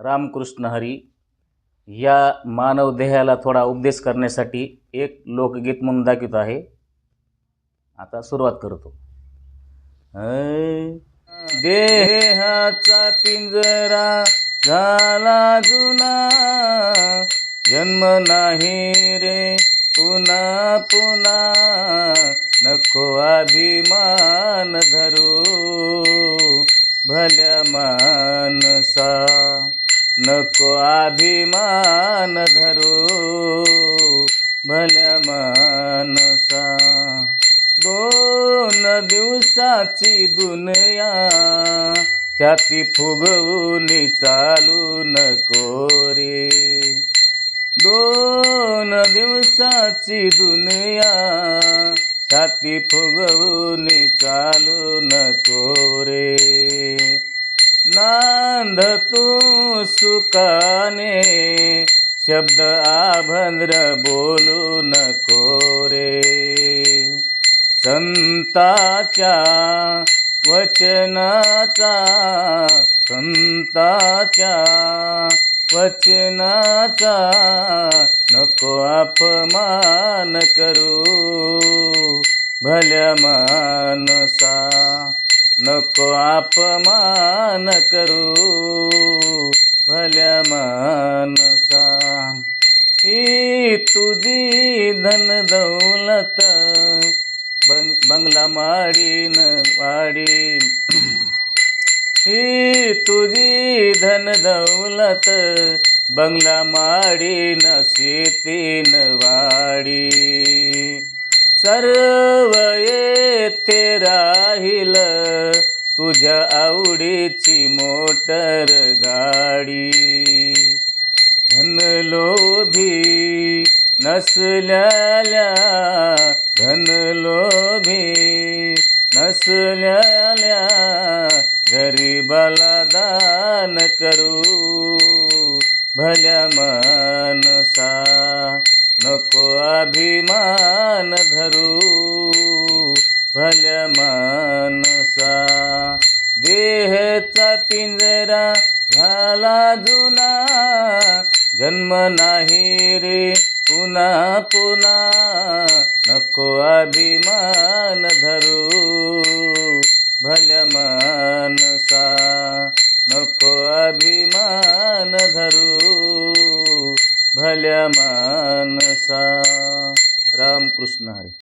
रामकृष्ण हरी या मानव देहाला थोडा उपदेश करण्यासाठी एक लोकगीत म्हणून दाखवित आहे. आता सुरुवात करतो. देहाचा पिंजरा झाला जुना जन्म नाही रे पुन्हा पुन्हा नको अभिमान धरू भल्या मान नको अभिमान धरू भल्या मानसा। दोन दिवसाची दुनिया छाती फुगवून चालू नको रे। दोन दिवसाची दुनिया छाती फुगवून चालू नको रे। नांद तू सुकाने शब्द आभद्र बोलू नको रे. संताच्या वचनाचा संताच्या वचनाचा नको अपमान करू. भल्या मानसा नको अपमान करू. भल्या मानसा ही तुझी धन दौलत बंग बंगला माडीन वाडीन ही तुझी धन दौलत बंगला माडीन शेतीन वाडी सर्व येथे राहिलं तुझ्या आवडीची मोटर गाडी. धनलोभी नसल्याल्या धनलोभी नसल्याल्या गरीबाला दान करू. भल्या मानसा नको अभिमान धरू. भल्या मानसा देहचा पिंजरा झाला जुना. जन्म नाही रे पुन्हा पुन्हा. नको अभिमान धरू. भल्या मानसा. नको अभिमान धरू. भल्या मानसा. रामकृष्ण हरी.